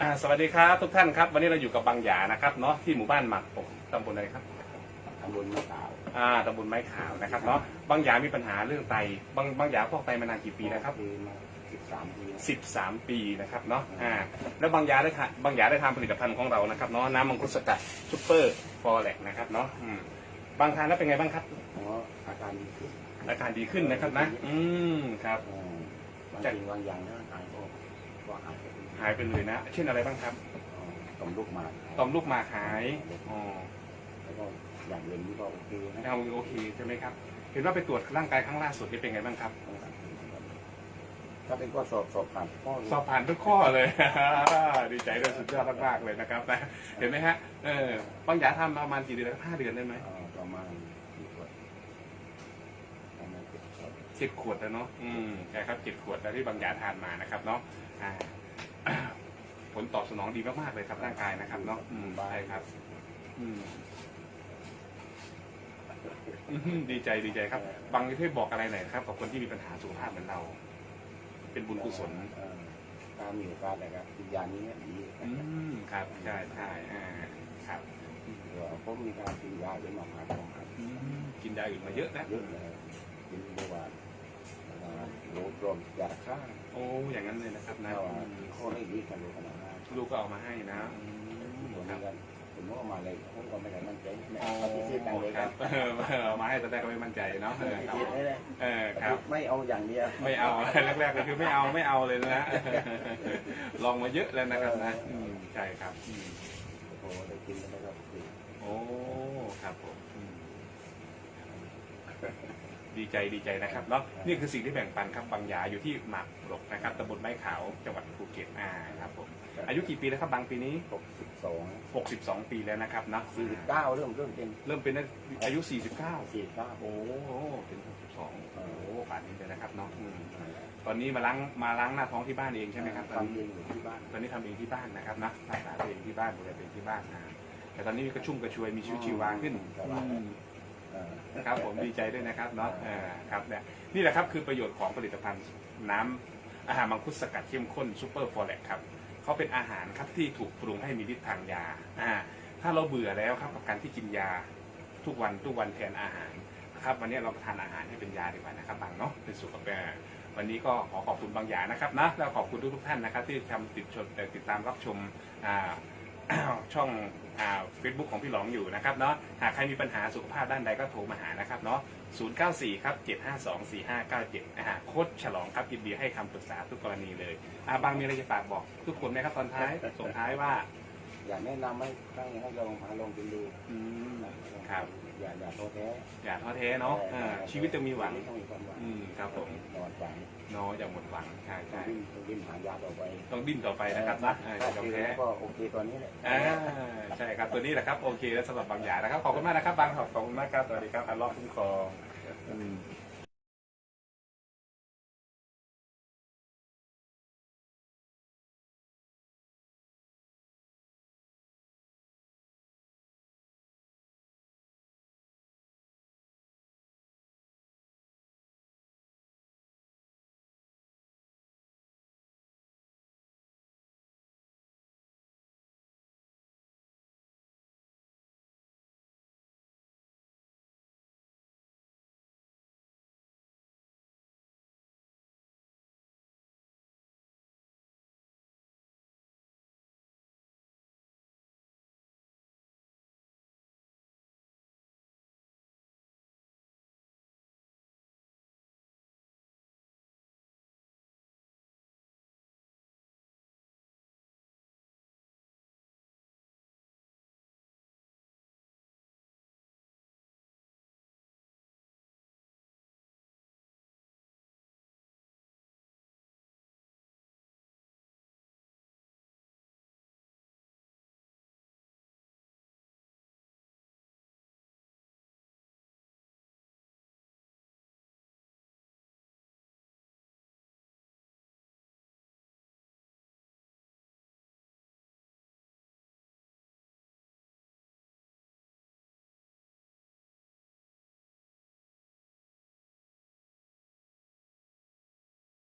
อ่าสวัสดีครับทุกท่านครับ วันนี้เราอยู่กับบางหยานะครับเนาะที่หมู่บ้านหมักปกตำบลอะไรครับตำบลมะขาวอ่าตำบลไม้ขาวนะครับเนาะบางหยามีปัญหาเรื่องไตบางบางหยาพอกไตมานานกี่ปีแล้วครับปีมาสิบสามปี13ปีนะครับเนาะอ่าแล้วบางหยาได้ทานบางหยาได้ทานผลิตภัณฑ์ของเรานะครับเนาะน้ำมังคุดสกัดซุปเปอร์ฟอร์แลกนะครับเนาะอืมบางทานแล้วเป็นไงบ้างครับอ๋ออาการดีขึ้นอาการดีขึ้นนะครับนะ อืมครับเออบางทีบางอย่างนะหายก็ ก็หายไปหายไปเลยนะ เช่นอะไรบ้างครับอ๋อต่อมลูกหมากต่อมลูกหมากหายอ๋อแล้วก็อย่างอื่นนี่ก็โอเคนะเอาโอเคใช่ไหมครับ เห็นว่าไปตรวจร่างกายครั้งล่าสุดนี่เป็นไงบ้างครับถ้าเป็นก็สอบสอบผ่านข้อสอบผ่านทุกข้อเลยดีใจด้วยสุดยอดมากๆเลยนะครับนะเห็นไหมฮะเออบางหยาทำประมาณกี่เดือนห้าเดือนได้ไหมเอ่อประมาณกี่ขวดประมาณเจ็ด ขวดเจ็ดขวดแล้วเนาะอืมใช่ครับเจ็ดขวดแล้วที่บางหยาทานมานะครับเนาะอ่าผลตอบสนองดีมากๆเลยครับร่างกายนะครับเนาะอืมใช่ครับ อืมอื้อหือดีใจดีใจครับบางที่บอกอะไรหน่อยครับกับคนที่มีปัญหาสุขภาพเหมือนเรา เป็นบุญกุศล เอ่อถ้ามีโอกาสนะครับกินยานี้ดีอืมครับใช่ใช่อ่าครับเดี๋ยวผมมีการกินยาเป็นมาหาของครับอืมกินยาอื่นมาเยอะนะเยอะเลยกินเมื่อวาน เอ่อโรครวมยาฆ่าโอ้อย่างนั้นเลยนะครับนะถ้าว่าอืมข้อไม่ดีกันเลยขนาดนั้นลูกก็เอามาให้นะอืมผมครับกันผมว่ามาเลยผมก็ไม่ได้มั่นใจไม่อ๋อเอาที่ซื้อตังค์เลยคครัรับบเออเอามาให้แต่แรกก็ไม่มั่นใจเนาะเออครับคิดไม่ได้เออครับ ไม่เอาอย่างเดียวไม่เอา แรกๆก็คือไม่เอาไม่เอาเลยนะ ลองมาเยอะแล้วนะครับนะอืมใช่ครับอืมโอ้โหได้กินแล้วก็ดีโอ้ครับผมอืม ดีใจดีใจนะครับเนาะนี่คือสิ่งที่แบ่งปันครับบางหยาอยู่ที่หมากปลกนะครับตำบลไม้ขาวจังหวัดภูเก็ตอ่าครับผมอายุกี่ปีแล้วครับบางปีนี้หกสิบสอง62 ปีแล้วนะครับนะสี่สิบเก้าเริ่มเริ่มเป็นเริ่มเป็นอายุ 49สี่สิบเก้าโอ้โหเป็น62โอ้โหป่านนี้เลยนะครับเนาะอืมตอนนี้มาล้างมาล้างหน้าท้องที่บ้านเองใช่ไหมครับตอนทำนี้เองอยู่ที่บ้าน ตอนนี้ทำเองที่บ้านนะครับนะรักษาตัวเองที่บ้านดูแลตัวเองที่บ้านนะแต่ตอนนี้มีกระชุ่มกระชวยมีชีวิตชีวาขึ้นอืมเออ ครับผมดีใจด้วยนะครับเนาะครับเนี่ยนี่แหละครับคือประโยชน์ของผลิตภัณฑ์น้ำอาหารมังคุดสกัดเข้มข้นซูเปอร์ฟอร์แลกครับเขาเป็นอาหารครับที่ถูกปรุงให้มีฤทธิ์ทางยาอ่าถ้าเราเบื่อแล้วครับกับการที่กินยาทุกวันทุกวันแทนอาหารนะครับวันนี้เราทานอาหารให้เป็นยาดีกว่านะครับบางเนาะเป็นสุขภาพวันนี้ก็ขอขอบคุณบางอย่างนะครับนะแล้วขอบคุณทุกทุกท่านนะครับที่ทำติดชมติดตามรับชมอ่า ช่องเฟซบุ๊กของพี่หลองอยู่นะครับเนาะหากใครมีปัญหาสุขภาพด้านใดก็โทรมาหานะครับเนาะ094ครับ752 4597นะฮะโค้ชฉลองครับยินดีให้คำปรึกษาทุกกรณีเลยอ่าบางมีอะไรจะฝากบอก ทุกคนไหมครับตอนท้ายส่งท้ายว่า อยากแนะนำให้ให้ให้ลองมาลองกินดูอืมนะครับ อย่าอย่าท้อแท้อย่าท้อแท้เนาะอ่าชีวิตจะมีหวัง ต้องมีความหวังอืมครับผมนอนหวังเนาะอย่าหมดหวังใช่ต้อใช่งดิ้นต้องดิ้นหายาต่อไปต้องดิ้นต่อไปนะครับนะอ่าอย่ายอมถ้าแพ้ก็โอเคตอนนี้แหละ อ่าใช่ครับตัวนี้แหละครับโอเคแล้วสำหรับบางอย่างนะครับขอบคุณมากนะครับบางขอบคุณมากครับสวัสดีครับอัลลอฮ์คุ้มครองอืม